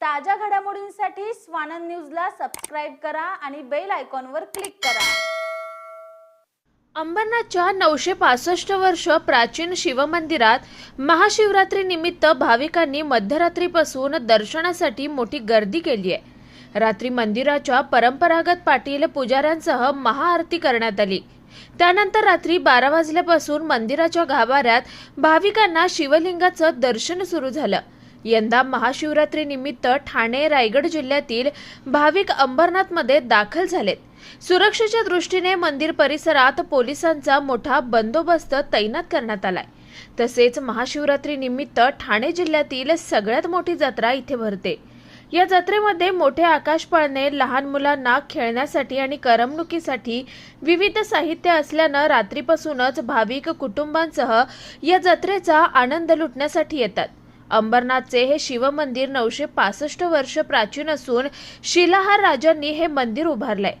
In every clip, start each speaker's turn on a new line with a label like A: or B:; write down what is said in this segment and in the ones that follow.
A: ताज्या घडामोडींसाठी स्वानंद न्यूजला सबस्क्राईब करा आणि बेल आयकॉनवर क्लिक करा.
B: अंबरनाथच्या नऊशे पासष्ट वर्ष प्राचीन शिवमंदिरात महाशिवरात्रीनिमित्त भाविकांनी मध्यरात्रीपासून दर्शनासाठी मोठी गर्दी केली आहे. रात्री मंदिराच्या परंपरागत पाटील पुजाऱ्यांसह महाआरती करण्यात आली. त्यानंतर रात्री बारा वाजल्यापासून मंदिराच्या गाभाऱ्यात भाविकांना शिवलिंगाचं दर्शन सुरू झालं. यंदा महाशिवरात्रीनिमित्त ठाणे रायगड जिल्ह्यातील भाविक अंबरनाथमध्ये दाखल झालेत. सुरक्षेच्या दृष्टीने मंदिर परिसरात पोलिसांचा मोठा बंदोबस्त तैनात करण्यात आलाय. तसेच महाशिवरात्रीनिमित्त ठाणे जिल्ह्यातील सगळ्यात मोठी जत्रा इथे भरते. या जत्रेमध्ये मोठे आकाश पाळणे लहान मुलांना खेळण्यासाठी आणि करमणुकीसाठी विविध साहित्य असल्यानं रात्रीपासूनच भाविक कुटुंबांसह या जत्रेचा आनंद लुटण्यासाठी येतात. अंबरनाथचे हे शिवमंदिर नऊशे पासष्ट वर्ष प्राचीन असून शिलाहार राजांनी हे मंदिर उभारलंय.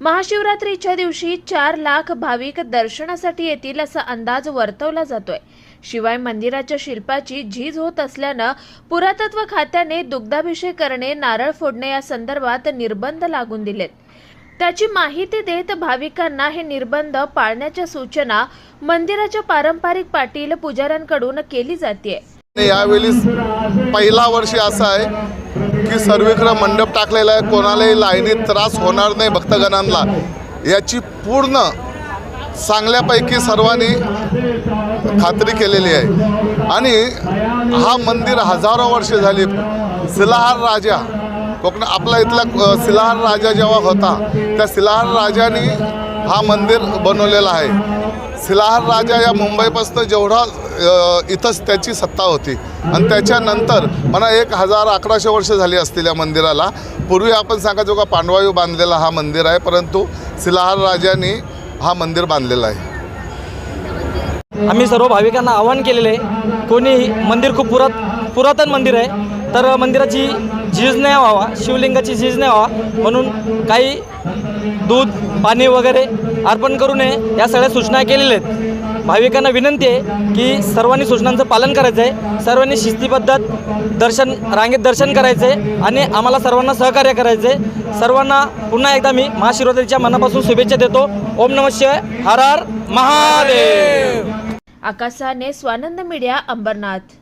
B: महाशिवरात्रीच्या दिवशी चार लाख भाविक दर्शनासाठी येतील असा अंदाज वर्तवला जातोय. शिवाय मंदिराच्या शिल्पाची झीज होत असल्यानं पुरातत्व खात्याने दुग्धाभिषेक करणे नारळ फोडणे या संदर्भात निर्बंध लागून दिलेत. त्याची माहिती देत भाविकांना हे निर्बंध पाळण्याच्या सूचना मंदिराच्या पारंपरिक पाटील पुजाऱ्यांकडून केली जाते
C: यावेळी पहिला वर्षी असा आहे की सर्वीकडं मंडप टाकलेला आहे. कोणालाही लाईनीत त्रास होणार नाही भक्तगणांना. याची पूर्ण चांगल्यापैकी सर्वांनी खात्री केलेली आहे. आणि हा मंदिर हजारो वर्षे झाली शिलाहार राजा कोकण आपला इथला शिलाहार राजा जेव्हा होता त्या शिलाहार राजाने हा मंदिर बनवलेला आहे. शिलाहार राजा या मुंबईपासून जेवढा इथंच त्याची सत्ता होती. आणि त्याच्यानंतर मला एक हजार अकराशे वर्ष झाली असतील या मंदिराला. पूर्वी आपण सांगायचो का पांडवायू बांधलेला हा मंदिर आहे परंतु सिलाहार राजाने हा मंदिर बांधलेला आहे.
D: आम्ही सर्व भाविकांना आवाहन केलेले आहे कोणी मंदिर खूप पुरात पुरातन मंदिर आहे तर मंदिराची झीज नाही व्हावा शिवलिंगाची झीज नाही व्हावा म्हणून काही दूध पाणी वगैरे अर्पण करू नये या सगळ्या सूचना केलेल्या आहेत. भाविकांना विनंती आहे की सर्वांनी सूचनांचं पालन करायचं आहे सर्वांनी शिस्तीबद्ध दर्शन रांगेत दर्शन करायचं आहे आणि आम्हाला सर्वांना सहकार्य करायचं आहे सर्वांना पुन्हा एकदा मी महाशिवरात्रीच्या मनापासून शुभेच्छा देतो. ओम नमः शिवाय. हर हर महादेव.
B: आकाशाने स्वानंद मीडिया अंबरनाथ.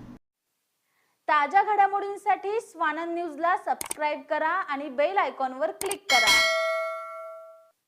A: ताज्या घडामोडींसाठी स्वानंद न्यूजला सबस्क्राईब करा आणि बेल आयकॉनवर क्लिक करा.